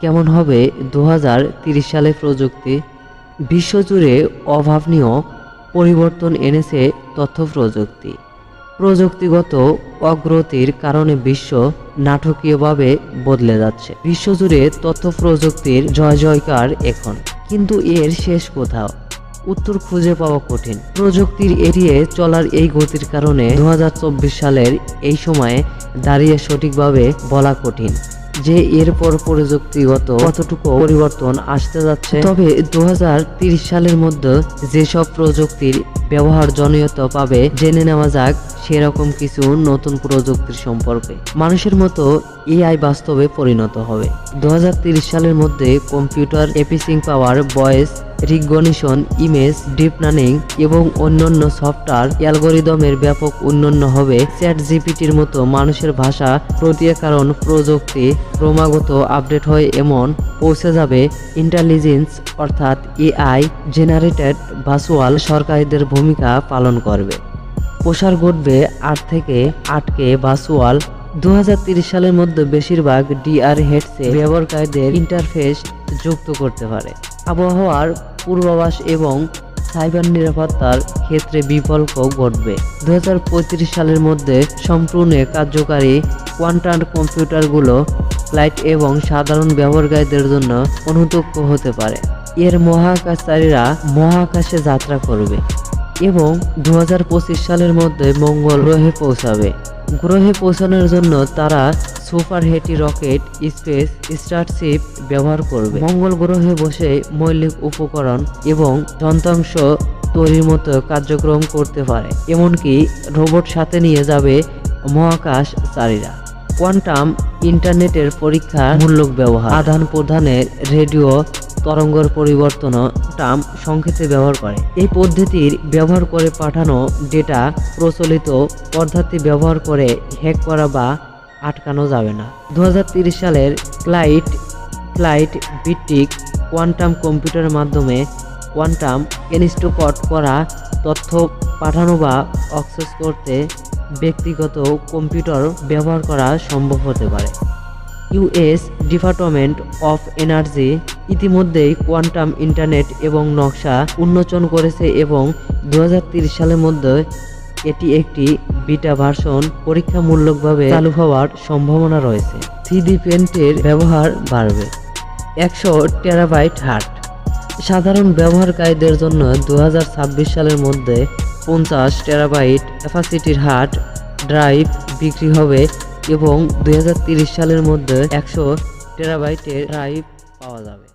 কেমন হবে দু সালে প্রযুক্তি? বিশ্বজুড়ে অভাবনীয় পরিবর্তন এনেছে তথ্য প্রযুক্তি। প্রযুক্তিগত অগ্রতির কারণে বিশ্ব নাটকীয়ভাবে বদলে যাচ্ছে। বিশ্বজুড়ে তথ্য প্রযুক্তির জয় জয়কার এখন। কিন্তু এর শেষ কোথাও? উত্তর খুঁজে পাওয়া কঠিন। প্রযুক্তির এড়িয়ে চলার এই গতির কারণে দু হাজার চব্বিশ সালের এই সময়ে দাঁড়িয়ে সঠিকভাবে বলা কঠিন। যে এরপর প্রযুক্তিগত কতটুকু পরিবর্তন আসতে যাচ্ছে, তবে দু সালের মধ্যে যেসব প্রযুক্তির ব্যবহার জনীয়তা পাবে, জেনে নেওয়া যাক সেরকম কিছু নতুন প্রযুক্তির সম্পর্কে। মানুষের মতো এআই বাস্তবে পরিণত হবে। দু সালের মধ্যে computer, এপিসিং power, voice recognition image deep learning এবং অন্যান্য সফটওয়্যার অ্যালগোরিদমের ব্যাপক উন্নয়ন হবে। চ্যাট জিপিটির মতো মানুষের ভাষা প্রক্রিয়াকরণ প্রযুক্তি ক্রমাগত আপডেট হয়ে এমন পৌঁছে যাবে। ইন্টেলিজেন্স অর্থাৎ এআই জেনারেটেড ভার্চুয়াল সরকারিদের ভূমিকা পালন করবে। প্রসার ঘটবে আট থেকে আটকে ভার্চুয়াল দু সালের মধ্যে বেশিরভাগ ডিআর হেডসে ব্যবহারকারীদের ইন্টারফেস যুক্ত করতে পারে। আবহাওয়ার পূর্বাভাস এবং সাইবার নিরাপত্তার ক্ষেত্রে বিকল্প ঘটবে। দু সালের মধ্যে সম্পূর্ণ কার্যকারী কোয়ান্টাম কম্পিউটারগুলো ফ্লাইট এবং সাধারণ ব্যবহারকারীদের জন্য অনুতক্ষ হতে পারে। এর মহাকাশচারীরা মহাকাশে যাত্রা করবে এবং দু হাজার পঁচিশ সালের মধ্যে মঙ্গল গ্রহে পৌঁছাবে। গ্রহে পৌঁছানোর জন্য তারা super heavy rocket space starship ব্যবহার করবে। মঙ্গল গ্রহে বসে মৌলিক উপকরণ এবং যন্ত্রাংশ তৈরির মতো কার্যক্রম করতে পারে। এমনকি রোবট সাথে নিয়ে যাবে মহাকাশচারীরা কোয়ান্টাম ইন্টারনেটের পরীক্ষা মূলক ব্যবহার। আদান প্রদানের রেডিও তরঙ্গর পরিবর্তন টাম সংক্ষেপে ব্যবহার করে। এই পদ্ধতির ব্যবহার করে পাঠানো ডেটা প্রচলিত পদ্ধতি ব্যবহার করে হ্যাক করা বা আটকানো যাবে না। দু সালের ক্লাইট ফ্লাইট ভিত্তিক কোয়ান্টাম কম্পিউটারের মাধ্যমে কোয়ান্টাম ইনস্টকট করা তথ্য পাঠানো বা অ্যাক্সেস করতে ব্যক্তিগত কম্পিউটার ব্যবহার করা সম্ভব হতে পারে। ইউএস ডিপার্টমেন্ট অফ এনার্জি ইতিমধ্যেই কোয়ান্টাম ইন্টারনেট এবং নকশা উন্মোচন করেছে এবং দু সালের মধ্যে এটি একটি বিটা ভার্সন পরীক্ষামূলকভাবে চালু হওয়ার সম্ভাবনা রয়েছে। থ্রিডি প্রিন্টের ব্যবহার বাড়বে। একশো টেরাবাইট হার্ট। সাধারণ ব্যবহারকারীদের জন্য দু হাজার ছাব্বিশ সালের মধ্যে পঞ্চাশ টেরাবাইট ক্যাপাসিটির হার্ড ড্রাইভ বিক্রি হবে এবং দুই সালের মধ্যে একশো টেরাবাইটের ড্রাইভ পাওয়া যাবে।